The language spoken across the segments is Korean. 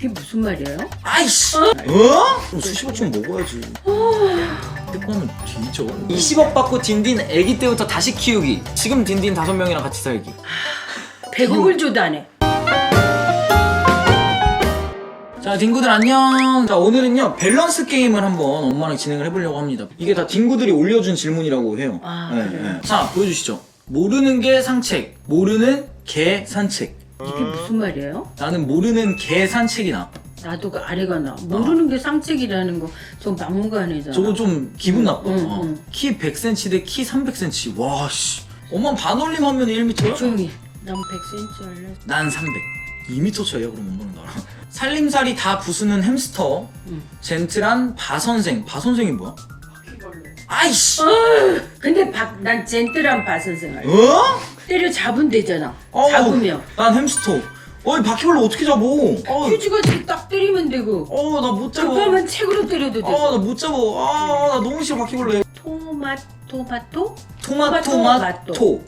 이게 무슨 말이에요? 아이씨. 어? 그럼 수십억 좀 먹어야지. 하면 뒤져. 20억 받고 딘딘 아기 때부터 다시 키우기. 지금 딘딘 다섯 명이랑 같이 살기. 100억을 줘도 안 해. 자, 딩구들 안녕. 자, 오늘은요 밸런스 게임을 한번 엄마랑 진행을 해보려고 합니다. 이게 다 딩구들이 올려준 질문이라고 해요. 아, 네, 그래요? 네. 자, 보여주시죠. 모르는 게 상책, 모르는 개 산책. 이게 무슨 말이에요? 나는 모르는 개 산책이 나. 나도 그 아래가 나. 모르는 게 상책이라는 거, 저 막무가내잖아. 저거 좀 기분 나빠. 응, 어. 응. 키 100cm 대 키 300cm. 와, 씨. 엄마 반올림 하면 1m야? 조용히. 난 100cm 할래. 난 300. 2m 차이야, 그럼 엄마랑 나랑. 살림살이 다 부수는 햄스터. 응. 젠틀한 바선생. 바선생이 뭐야? 아이씨. 근데 박, 난 젠틀한 바 선생 할래. 어? 때려 잡으면 되잖아. 어우, 잡으면. 난 햄스터. 어이, 바퀴벌레 어떻게 잡어? 어, 휴지같이 딱 때리면 되고. 어, 나 못 잡아. 급하면 책으로 때려도 되고. 아, 나 못 잡아. 아, 나 너무 싫어, 바퀴벌레. 토마토마토? 토마토마토.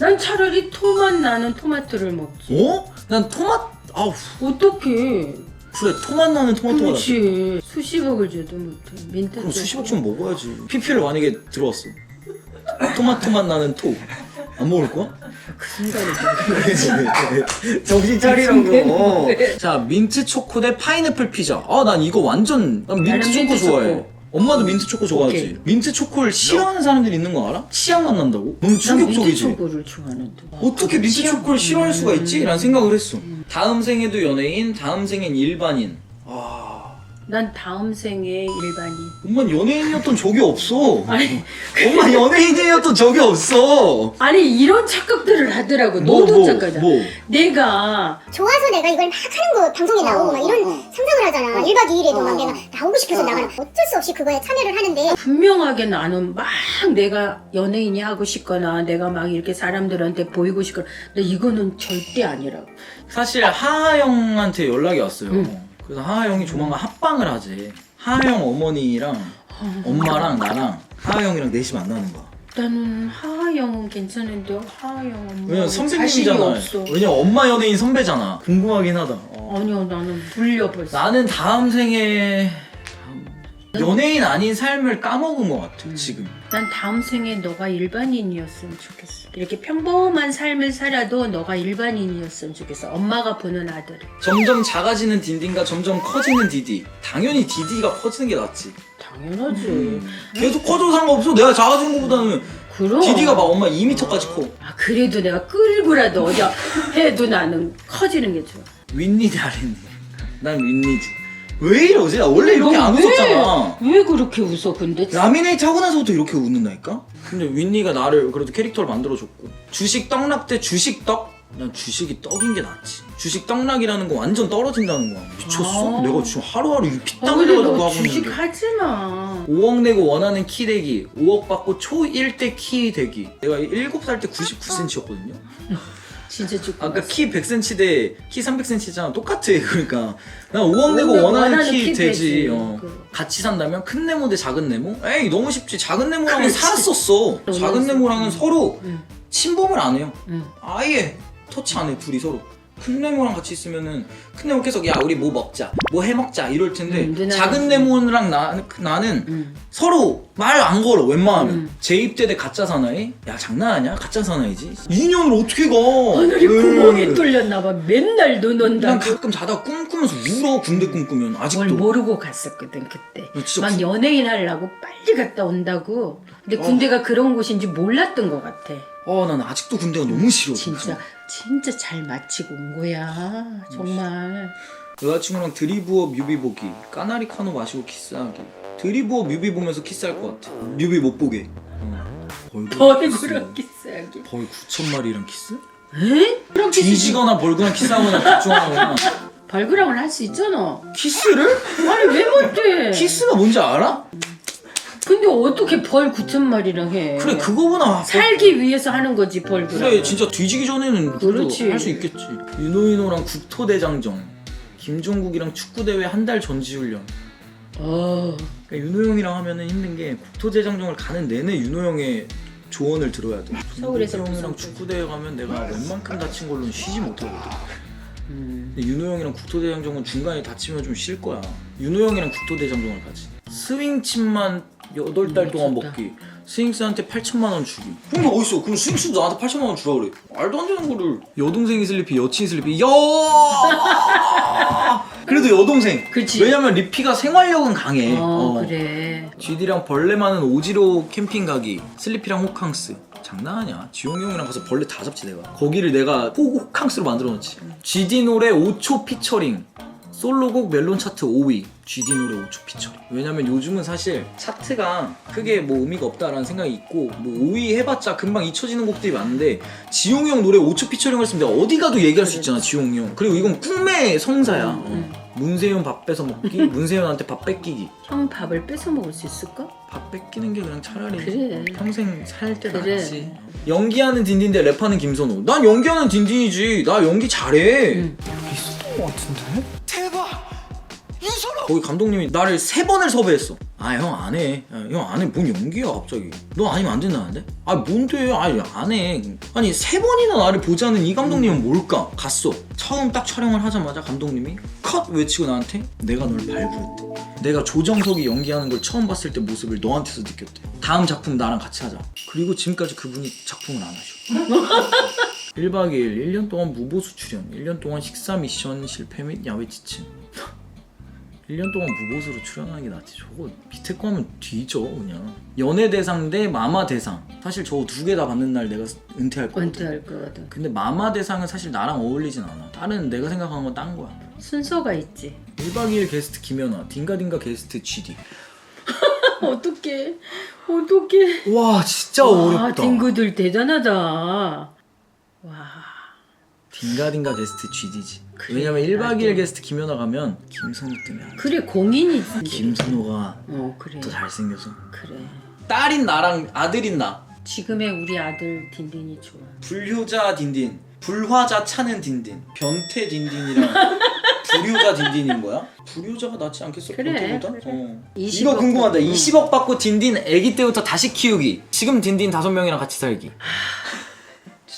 난 차라리 토맛 나는 토마토를 먹지. 어? 난 토마, 아우. 어떡해. 그래, 토맛 나는 토마토가 나. 그렇지. 수십억을 줘도 못해. 민트. 그럼 수십억 좀 먹어야지. PPL 만약에 들어왔어. 토마토맛 나는 토. 안 먹을 거야? 그. 정신 차리라고. 자, 민트 초코 대 파인애플 피자. 아, 난 이거 완전 난 민트 나는 초코 민트 좋아해. 초코. 엄마도 민트 초코 좋아하지. 오케이. 민트 초코를 싫어하는 사람들이 있는 거 알아? 치약만 난다고? 너무 충격적이지. 초코를 좋아하는데. 어떻게 민트. 초코를 싫어할 수가 있지? 라는 생각을 했어. 다음 생에도 연예인, 다음 생엔 일반인. 아, 난 다음 생에 일반인. 엄마 연예인이었던 적이 없어. 아니, 엄마 연예인이었던 적이 없어. 아니 이런 착각들을 하더라고. 뭐, 너도 뭐, 착각이야. 뭐. 내가 좋아서 내가 이걸 막 하는 거 방송에 나오고 막 이런 상상을 하잖아. 1박 2일에도 막 내가 나오고 싶어서 나가는 어쩔 수 없이 그거에 참여를 하는데 분명하게 나는 막 내가 연예인이 하고 싶거나 내가 막 이렇게 사람들한테 보이고 싶거나 근데 이거는 절대 아니라고. 사실 하하 형한테 연락이 왔어요. 그래서 하하 형이 조만간 합방을 하재. 하하 형 어머니랑 엄마랑 나랑 하하 형이랑 넷이 만나는 거야. 나는 하하영은 괜찮은데 하하영은 왜냐면 자신이 선배님이잖아. 없어. 왜냐면 엄마 연예인 선배잖아. 궁금하긴 하다. 어. 아니요 나는 불려 벌써. 나는 다음 생에 연예인 아닌 삶을 까먹은 것 같아. 지금. 난 다음 생에 너가 일반인이었으면 좋겠어. 이렇게 평범한 삶을 살아도 너가 일반인이었으면 좋겠어. 엄마가 보는 아들. 점점 작아지는 딘딘과 점점 커지는 디디. 당연히 디디가 커지는 게 낫지. 당연하지. 계속 커져도 상관없어. 내가 작아지는 것보다는 그럼. 디디가 막 엄마 2m까지 커. 아 그래도 내가 끌고라도 어디 해도 나는 커지는 게 좋아. 윈니드 아린니. 난 윈니드. 왜 이러지? 나 원래 이렇게 너안 왜- 웃었잖아. 왜 그렇게 웃어 근데? 라미네이트 하고 나서부터 이렇게 웃는다니까? 근데 윈니가 나를 그래도 캐릭터를 만들어줬고 주식 떡락 대 주식 떡? 난 주식이 떡인 게 낫지 주식 떡락이라는 거 완전 떨어진다는 거야 미쳤어? 아. 내가 지금 하루하루 이 아, 피땀 근데 흘려가지고 너 하고 주식 있는데 하지 마. 5억 내고 원하는 키 되기 5억 받고 초 1대 키 되기 내가 7살 때 99cm였거든요 진짜 죽고 아까 봤어. 키 100cm 대키 300cm잖아 똑같아 그러니까 난 5억 내고 원하는 원하는 키 키 되지 되지. 어. 그. 같이 산다면 큰 네모 대 작은 네모? 에이 너무 쉽지 작은 네모랑은 그렇지. 살았었어 너무 작은 네모랑은 서로 응. 침범을 안 해요 응. 아예 터치 안 해 둘이 서로 큰 네모랑 같이 있으면은 큰 네모 계속 야 우리 뭐 먹자 뭐 해 먹자 이럴 텐데 응, 누나는 작은 네모랑 나, 나는 응. 서로 말 안 걸어 웬만하면 음. 재입대 대 가짜 사나이? 야 장난하냐? 가짜 사나이지 2년을 어떻게 가 하늘이 왜? 구멍이 뚫렸나 봐. 맨날 눈난 온다고. 가끔 자다가 꿈꾸면서 울어 군대 꿈꾸면 뭘 아직도 모르고 갔었거든 그때. 나 진짜 막 구- 연예인 하려고 빨리 갔다 온다고. 근데 어. 군대가 그런 곳인지 몰랐던 것 같아. 어, 난 아직도 군대가 너무 싫어. 진짜 진짜 잘 마치고 온 거야. 정말. 여자친구랑 드리브어 뮤비 보기, 까나리 카노 마시고 키스하기. 드리브어 뮤비 보면서 키스할 것 같아. 뮤비 못 보게. 응. 벌그랑 키스하기. 벌 9천 마리랑 키스? 에? 그럼 키스 뒤지거나 벌거나 키스하거나 중 하나구나. 발그랑을 할 수 있잖아. 키스를? 아니 왜 못해? 키스가 뭔지 알아? 근데 어떻게 벌 9천 마리랑 해? 그래 그거구나. 벌- 살기 위해서 하는 거지 벌그랑. 그래 진짜 뒤지기 전에는 그렇지. 할수 있겠지. 윤호인호랑 국토대장정, 김종국이랑 축구대회 한 달 전지훈련. 어. 그러니까 윤호 형이랑 하면은 힘든 게 국토대장정을 가는 내내 윤호 형의 조언을 들어야 돼. 서울에서 윤호 형이랑 무슨 축구대회 가면 내가 웬만큼 다친 걸로는 쉬지 못하거든. 음. 근데 윤호 형이랑 국토대장정은 중간에 다치면 좀 쉴 거야. 윤호 형이랑 국토대장정을 가지. 스윙칩만 8달 음, 동안 미쳤다. 먹기. 스윙스한테 8천만 원 주기. 게 어딨어? 그럼 스윙스 나한테 8천만 원 주라 그래. 말도 안 되는 거를. 여동생이 슬리피, 여친 슬리피. 야! 그래도 여동생. 그치. 왜냐면 리피가 생활력은 강해. 어, 어. 그래. GD랑 벌레 많은 오지로 캠핑 가기 슬리피랑 호캉스 장난 아니야 지용이 형이랑 가서 벌레 다 잡지 내가 거기를 내가 호, 호캉스로 만들어 놓지 GD 노래 5초 피처링 솔로곡 멜론 차트 5위 GD 노래 5초 피처링 왜냐면 요즘은 사실 차트가 크게 뭐 의미가 없다라는 생각이 있고 뭐 5위 해봤자 금방 잊혀지는 곡들이 많은데 지용이 형 노래 5초 피처링 했으면 내가 어디 가도 얘기할 수 있잖아 지용이 형 그리고 이건 꿈의 성사야 음. 어. 문세윤 밥 뺏어 먹기 문세윤한테 밥 뺏기기 형 밥을 뺏어 먹을 수 있을까? 밥 뺏기는 게 그냥 차라리 그래. 평생 살때 그래. 낫지. 연기하는 딘딘 데 랩하는 김선호. 난 연기하는 딘딘이지. 나 연기 잘해. 응. 있었던 것 같은데? 윤선호. 거기 감독님이 나를 세 번을 섭외했어. 아 형 안 해. 형 안 해. 뭔 연기야 갑자기. 너 아니면 안 된다는데? 아 뭔데? 아니 안 해. 아니 세 번이나 나를 보자는 이 감독님은 뭘까? 갔어. 처음 딱 촬영을 하자마자 감독님이 컷 외치고 나한테 내가 널 발부했대. 내가 조정석이 연기하는 걸 처음 봤을 때 모습을 너한테서 느꼈대. 다음 작품 나랑 같이 하자. 그리고 지금까지 그분이 작품을 안 하셔. 1박 2일, 1년 동안 무보수 출연, 1년 동안 식사 미션 실패 및 야외 지침. 1년 동안 무보수로 출연하는 게 낫지. 저거 밑에 거 하면 뒤져 그냥. 연예 대상 대 마마 대상. 사실 저두개 다 받는 날 내가 은퇴할 거야. 은퇴할 거거든. 근데 마마 대상은 사실 나랑 어울리진 않아. 다른 내가 생각하는 건딴 거야. 순서가 있지. 1박 2일 게스트 김연아, 딩가딩가 게스트 GD. 어떡해. 어떡해. 와 진짜 와, 어렵다. 딩구들 대단하다. 와. 딩가딩가 게스트 GD지. 왜냐면 1박 나도. 2일 게스트 김연아 가면 김선호 때문에 안 돼. 그래, 공인이지. 김선호가 어, 그래. 더 잘생겨서. 그래. 딸인 나랑 아들인 나. 지금의 우리 아들 딘딘이 좋아. 불효자 딘딘, 불화자 차는 딘딘, 변태 딘딘이랑 불효자 딘딘인 거야? 불효자가 낫지 않겠어? 그래, 변태보다? 그래. 어. 20억 이거 궁금하다. 응. 20억 받고 딘딘 아기 때부터 다시 키우기. 지금 딘딘 다섯 명이랑 같이 살기.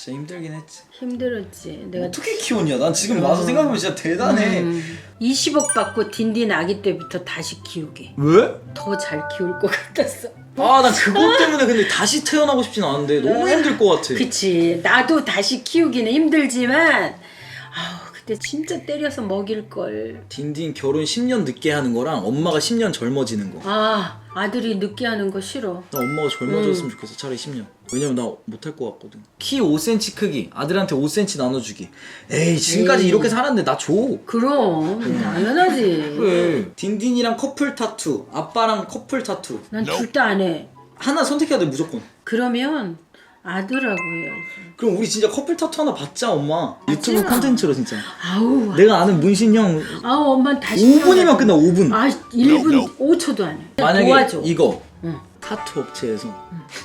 진짜 힘들긴 했지. 힘들었지. 내가 어떻게 키웠냐? 난 지금 와서 생각해보면 진짜 대단해. 음, 20억 받고 딘딘 아기 때부터 다시 키우게. 왜? 더 잘 키울 것 같았어. 아, 난 그것 때문에 근데 다시 태어나고 싶진 않은데 너무 힘들 것 같아. 그치. 나도 다시 키우기는 힘들지만, 아우, 그때 진짜 때려서 먹일 걸. 딘딘 결혼 10년 늦게 하는 거랑 엄마가 10년 젊어지는 거. 아, 아들이 늦게 하는 거 싫어. 나 엄마가 젊어졌으면 좋겠어. 차라리 10년. 왜냐면 나 못할 것 같거든. 키 5cm 크기. 아들한테 5cm 나눠주기. 에이, 지금까지. 이렇게 살았는데 나 줘. 그럼, 당연하지. 그래. 딘딘이랑 커플 타투. 아빠랑 커플 타투. 난둘다안 해. 하나 선택해야 돼, 무조건. 그러면 아들하고 해야지. 그럼 우리 진짜 커플 타투 하나 받자, 엄마. 유튜브. 콘텐츠로 진짜. 아우, 내가 아는 문신 형 아우, 엄마 다시. 5분이면 끝나, 5분. 아, 1분 5초도 안 해. 만약에 도와줘. 이거 응. 타투 업체에서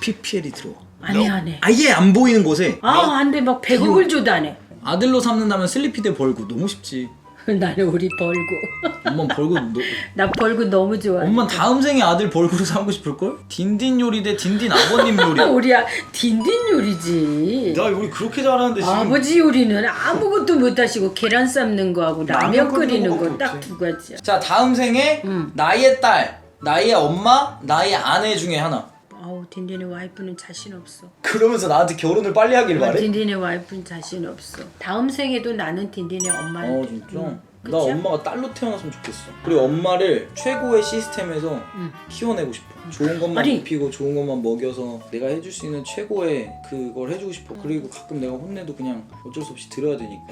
PPL이 들어와. 안 해, 안 해. 아예 안 보이는 곳에 아, 안 돼. 막 100억을 줘도 안 해. 아들로 삼는다면 슬리피 대 벌구 너무 쉽지. 나는 우리 벌고. 엄마 벌구 너, 나 벌고 너무 좋아해. 엄마 다음 생에 아들 벌구로 삼고 싶을 걸? 딘딘 요리 대 딘딘 아버님 요리. 우리 아, 딘딘 요리지. 나 요리 그렇게 잘하는데 지금. 아버지 요리는 아무것도 못 하시고 계란 삶는 거하고 라면 라면 끓이는 끓이는 거딱 거밖에 두 가지야. 자 다음 생에 응. 나의 딸, 나의 엄마, 나의 아내 중에 하나. 아우 딘딘의 와이프는 자신 없어. 그러면서 나한테 결혼을 빨리 하길 아, 딘딘의 와이프는 자신 없어. 다음 생에도 나는 딘딘의 엄마를. 어 진짜? 응. 나 그치? 엄마가 딸로 태어났으면 좋겠어. 그리고 엄마를 최고의 시스템에서 응. 키워내고 싶어. 좋은 것만 아니. 입히고 좋은 것만 먹여서 내가 해줄 수 있는 최고의 그걸 해주고 싶어. 그리고 가끔 내가 혼내도 그냥 어쩔 수 없이 들어야 되니까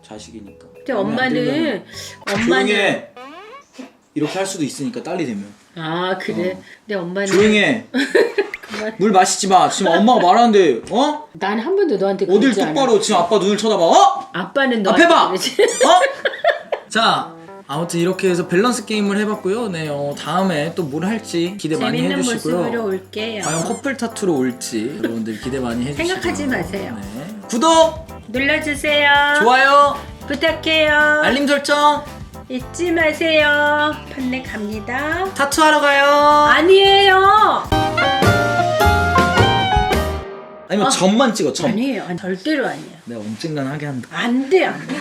자식이니까. 근데 마음에 안 엄마는 들면 조용히 엄마는 해. 이렇게 할 수도 있으니까 딸이 되면 아 그래. 어. 근데 엄마는 조용히 해. 물 마시지 마. 지금 엄마가 말하는데 어? 난 한 번도 너한테 어딜 그러지 않아. 똑바로 지금 아빠 눈을 쳐다봐. 어? 아빠는 앞에 너한테 봐. 그러지. 어? 자, 아무튼 이렇게 해서 밸런스 게임을 해봤고요. 네, 어, 다음에 또 뭘 할지 기대 많이 재밌는 모습으로 해주시고요. 올게요. 과연 커플 타투로 올지 여러분들 기대 많이 해주시고 생각하지 마세요. 네. 구독, 눌러주세요. 좋아요, 부탁해요. 알림 설정, 잊지 마세요. 판매 갑니다. 타투 하러 가요. 아니에요. 아니면 점만 찍어, 점. 아니에요. 아니, 절대로 아니야. 내가 언젠간 하게 한다. 안 돼, 안 돼.